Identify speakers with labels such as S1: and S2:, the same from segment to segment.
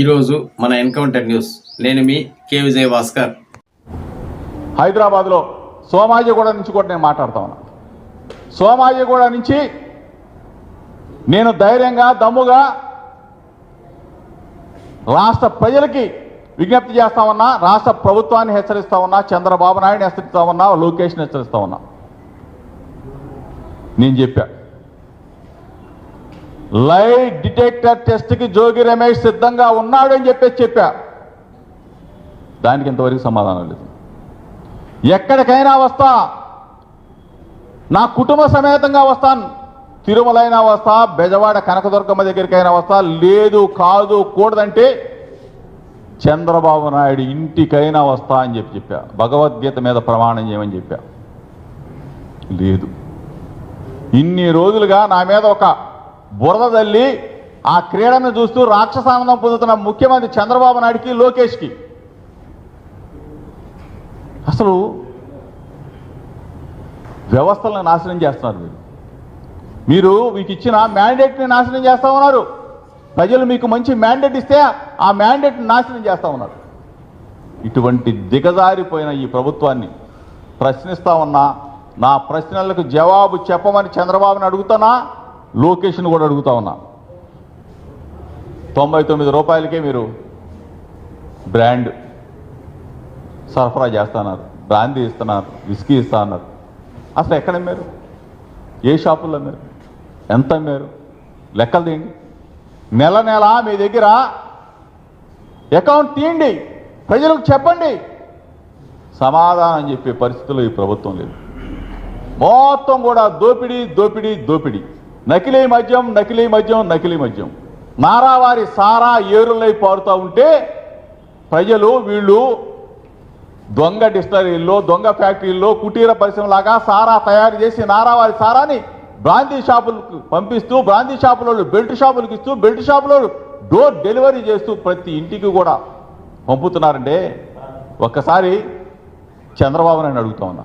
S1: ఈరోజు మన encounter news. నేను మీ కే విజయ్ భాస్కర్.
S2: హైదరాబాద్లో సోమాజిగూడ నుంచి కూడా నేను మాట్లాడుతా ఉన్నా. సోమాజిగూడ నుంచి నేను ధైర్యంగా దమ్ముగా రాష్ట్ర ప్రజలకి విజ్ఞప్తి చేస్తా ఉన్నా రాష్ట్ర ప్రభుత్వాన్ని హెచ్చరిస్తా ఉన్నా చంద్రబాబు నాయుడిని హెచ్చరిస్తా ఉన్నా లోకేష్ని హెచ్చరిస్తా ఉన్నా. నేను చెప్పాను లై డిటెక్టర్ టెస్ట్కి జోగి రమేష్ సిద్ధంగా ఉన్నాడు అని చెప్పేసి చెప్పా. దానికి ఇంతవరకు సమాధానం లేదు. ఎక్కడికైనా వస్తా. నా కుటుంబ సమేతంగా వస్తాను. తిరుమలైనా వస్తా బెజవాడ కనకదుర్గమ్మ దగ్గరికైనా వస్తా. లేదు కాదు కూడదంటే చంద్రబాబు నాయుడు ఇంటికైనా వస్తా అని చెప్పి చెప్పా. భగవద్గీత మీద ప్రమాణం చేయమని చెప్పా. లేదు. ఇన్ని రోజులుగా నా మీద ఒక బురద తల్లి ఆ క్రీడను చూస్తూ రాక్షసానందం పొందుతున్న ముఖ్యమంత్రి చంద్రబాబు నాయుడికి లోకేష్కి. అసలు వ్యవస్థలను నాశనం చేస్తున్నారు మీరు. మీరు మీకు ఇచ్చిన మ్యాండేట్ని నాశనం చేస్తా ఉన్నారు. ప్రజలు మీకు మంచి మ్యాండేట్ ఇస్తే ఆ మ్యాండేట్ని నాశనం చేస్తా ఉన్నారు. ఇటువంటి దిగజారిపోయిన ఈ ప్రభుత్వాన్ని ప్రశ్నిస్తా ఉన్నా నా ప్రశ్నలకు జవాబు చెప్పమని చంద్రబాబుని అడుగుతున్నా లొకేషన్ కూడా అడుగుతా ఉన్నా. తొంభై తొమ్మిది రూపాయలకే మీరు బ్రాండ్ సరఫరా చేస్తున్నారు. బ్రాందీ ఇస్తున్నారు విస్కీ ఇస్తా అన్నారు అసలు ఎక్కడ అమ్మారు? ఏ షాపుల్లో అమ్మారు? ఎంత అమ్మారు? లెక్కలు తీయండి. నెల నెల మీ దగ్గర అకౌంట్ తీయండి. ప్రజలకు చెప్పండి. సమాధానం చెప్పే పరిస్థితుల్లో ఈ ప్రభుత్వం లేదు. మొత్తం కూడా దోపిడీ దోపిడీ దోపిడీ. నకిలీ మద్యం నకిలీ మద్యం నకిలీ మద్యం. నారావారి సారా ఏరులై పారుతూ ఉంటే ప్రజలు వీళ్ళు దొంగ డిస్టరీల్లో దొంగ ఫ్యాక్టరీల్లో కుటీర పరిశ్రమలాగా సారా తయారు చేసి నారావారి సారాని బ్రాందీ షాపులకు పంపిస్తూ బ్రాందీ షాపులలో బెల్ట్ షాపులకు ఇస్తూ బెల్ట్ షాపులో డోర్ డెలివరీ చేస్తూ ప్రతి ఇంటికి కూడా పంపుతున్నారంటే ఒక్కసారి చంద్రబాబు నాయుడు అడుగుతా ఉన్నా.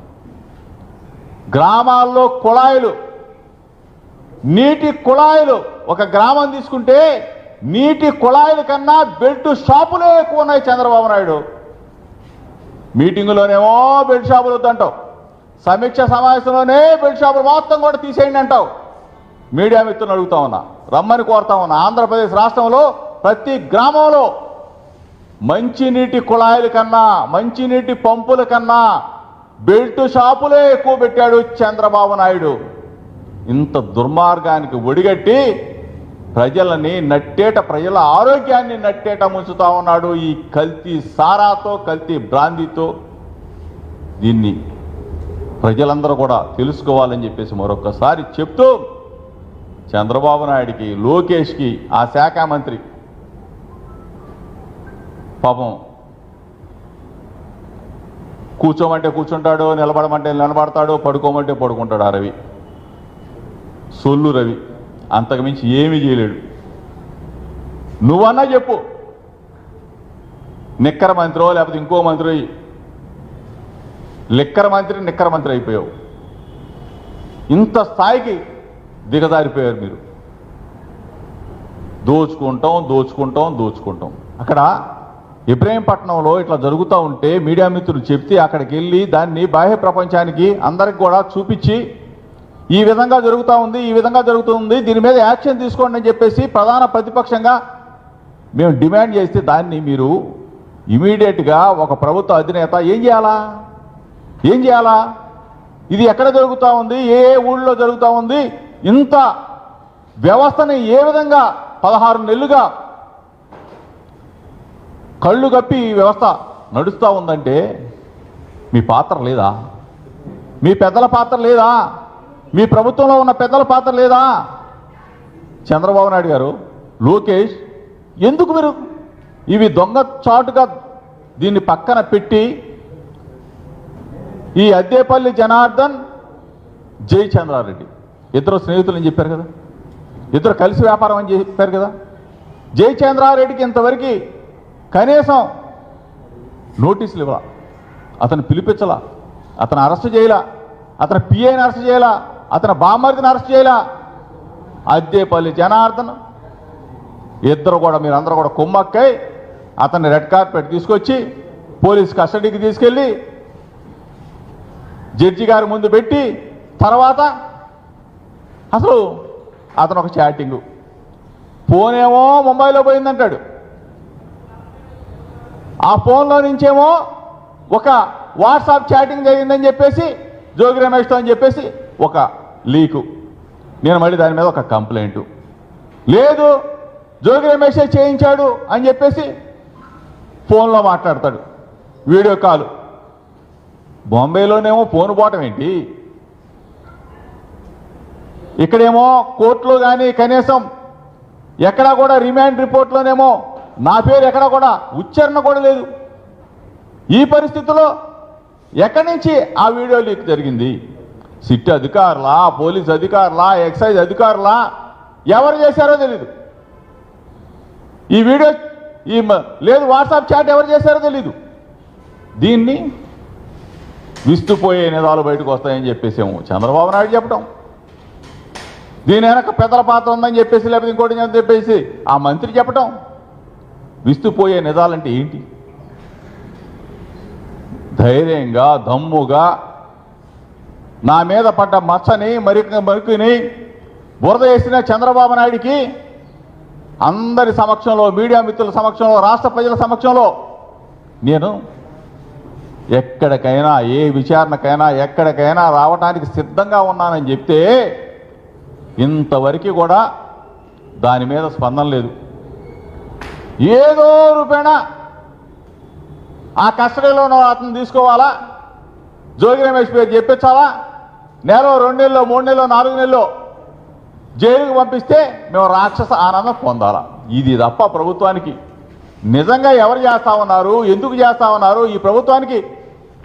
S2: గ్రామాల్లో కుళాయిలు నీటి కుళాయిలు ఒక గ్రామం తీసుకుంటే నీటి కుళాయిల కన్నా బెల్ట్ షాపులే ఎక్కువ ఉన్నాయి చంద్రబాబు నాయుడు. మీటింగులోనేమో బెడ్ షాపులు వద్దంటావు. సమీక్ష సమావేశంలోనే బెడ్ షాపులు మొత్తం కూడా తీసేయండి అంటావు. మీడియా మిత్రులను అడుగుతా ఉన్నా రమ్మని కోరుతా ఉన్నా ఆంధ్రప్రదేశ్ రాష్ట్రంలో ప్రతి గ్రామంలో మంచినీటి కుళాయిల కన్నా మంచినీటి పంపుల కన్నా బెల్ట్ షాపులే ఎక్కువ పెట్టాడు చంద్రబాబు నాయుడు. ఇంత దుర్మార్గానికి ఒడిగట్టి ప్రజలని నట్టేట ప్రజల ఆరోగ్యాన్ని నట్టేట ముంచుతా ఉన్నాడు ఈ కల్తీ సారాతో కల్తీ బ్రాందీతో దీన్ని ప్రజలందరూ కూడా తెలుసుకోవాలని చెప్పేసి మరొకసారి చెప్తూ చంద్రబాబు నాయుడికి లోకేష్కి ఆ శాఖ మంత్రి పాపం కూర్చోమంటే కూర్చుంటాడు నిలబడమంటే నిలబడతాడు పడుకోమంటే పడుకుంటాడు ఆ రవి. సొల్లు రవి అంతకుమించి ఏమీ చేయలేడు. నువ్వన్నా చెప్పు. నిక్కర మంత్రో లేకపోతే ఇంకో మంత్రి లిక్కర మంత్రి నిక్కర మంత్రి అయిపోయావు. ఇంత స్థాయికి దిగజారిపోయారు మీరు. దోచుకుంటాం దోచుకుంటాం దోచుకుంటాం. అక్కడ ఇబ్రాహీంపట్నంలో ఇట్లా జరుగుతూ ఉంటే మీడియా మిత్రులు చెప్తే అక్కడికి వెళ్ళి దాన్ని బాహ్య ప్రపంచానికి అందరికి కూడా చూపించి ఈ విధంగా జరుగుతూ ఉంది ఈ విధంగా జరుగుతుంది దీని మీద యాక్షన్ తీసుకోండి అని చెప్పేసి ప్రధాన ప్రతిపక్షంగా మేము డిమాండ్ చేస్తే దాన్ని మీరు ఇమీడియట్గా ఒక ప్రభుత్వ అధినేత ఏం చేయాలా? ఏం చేయాలా? ఇది ఎక్కడ జరుగుతూ ఉంది? ఏ ఏ ఊళ్ళో జరుగుతూ ఉంది? ఇంత వ్యవస్థని ఏ విధంగా పదహారు నెలలుగా కళ్ళు కప్పి ఈ వ్యవస్థ నడుస్తూ ఉందంటే మీ పాత్ర లేదా? మీ పెద్దల పాత్ర లేదా? మీ ప్రభుత్వంలో ఉన్న పెద్దల పాత్ర లేదా? చంద్రబాబు నాయుడు గారు లోకేష్ ఎందుకు మీరు ఇవి దొంగ చాటుగా దీన్ని పక్కన పెట్టి ఈ అద్దేపల్లి జనార్దన్ జై చంద్రారెడ్డి. ఇద్దరు స్నేహితులు అని చెప్పారు కదా? ఇద్దరు కలిసి వ్యాపారం అని చెప్పారు కదా? జయచంద్రారెడ్డికి ఇంతవరకు కనీసం నోటీసులు ఇవ్వాల. అతను పిలిపించలా. అతను అరెస్ట్ చేయలా. అతను పిఐని అరెస్ట్ చేయలా. అతను బామ్మర్దిని అరెస్ట్ చేయలా? అద్దేపల్లి జనార్దన్. ఇద్దరు కూడా మీరు అందరూ కూడా కుమ్మక్కై అతన్ని రెడ్ కార్పెట్ తీసుకొచ్చి పోలీస్ కస్టడీకి తీసుకెళ్ళి జడ్జి గారి ముందు పెట్టి తర్వాత అసలు అతను ఒక చాటింగు. ఫోన్ ఏమో ముంబైలో పోయిందంటాడు. ఆ ఫోన్లో నుంచేమో ఒక వాట్సాప్ చాటింగ్ జరిగిందని చెప్పేసి జోగి రమేష్తో అని చెప్పేసి ఒక లీకు. నేను మళ్ళీ దాని మీద ఒక కంప్లైంట్. లేదు జోగి మెసేజ్ చేయించాడు అని చెప్పేసి ఫోన్లో మాట్లాడతాడు. Video call. బాంబేలోనేమో ఫోన్ పోవటం ఏంటి? ఇక్కడేమో కోర్టులో కానీ కనీసం ఎక్కడా కూడా రిమాండ్ రిపోర్ట్లోనేమో నా పేరు ఎక్కడా కూడా ఉచ్చారణ కూడా లేదు. ఈ పరిస్థితిలో ఎక్కడి నుంచి ఆ వీడియో లీక్ జరిగింది? సిట్ అధికారులా పోలీస్ అధికారులా ఎక్సైజ్ అధికారులా? ఎవరు చేశారో తెలీదు. ఈ వీడియో ఈ మ- లేదు వాట్సాప్ చాట్ ఎవరు చేశారో తెలీదు. దీన్ని విస్తుపోయే నిజాలు బయటకు వస్తాయని చెప్పేసేమో చంద్రబాబు నాయుడు చెప్పడం దీని వెనక పెద్దల పాత్ర ఉందని చెప్పేసి లేకపోతే ఇంకోటి అని చెప్పేసి ఆ మంత్రి చెప్పటం. విస్తుపోయే నిజాలంటే ఏంటి? ధైర్యంగా దమ్ముగా నా మీద పడ్డ మచ్చని మరి మరికిని బురద వేసిన చంద్రబాబు నాయుడికి అందరి సమక్షంలో మీడియా మిత్రుల సమక్షంలో రాష్ట్ర ప్రజల సమక్షంలో నేను ఎక్కడికైనా ఏ విచారణకైనా ఎక్కడికైనా రావడానికి సిద్ధంగా ఉన్నానని చెప్తే ఇంతవరకు కూడా దాని మీద స్పందన లేదు. ఏదో రూపేణా ఆ కస్టడీలో ఉన్న అతను తీసుకోవాలా? జోగి రమేష్ పేరు చెప్పించాలా? నెల రెండు నెలలో మూడు నెలలో నాలుగు నెలలో జైలుకు పంపిస్తే మేము రాక్షస ఆనందం పొందాలా. ఇది తప్ప ప్రభుత్వానికి నిజంగా ఎవరు చేస్తా ఉన్నారు? ఎందుకు చేస్తా ఉన్నారు? ఈ ప్రభుత్వానికి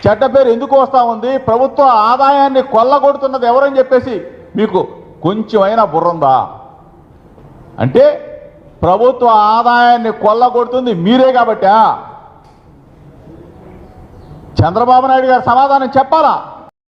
S2: చెడ్డ పేరు ఎందుకు వస్తూ ఉంది? ప్రభుత్వ ఆదాయాన్ని కొల్లగొడుతున్నది ఎవరని చెప్పేసి మీకు కొంచెమైనా బుర్రందా అంటే ప్రభుత్వ ఆదాయాన్ని కొల్లగొడుతుంది మీరే కాబట్టా? చంద్రబాబు నాయుడు గారు సమాధానం చెప్పాలా?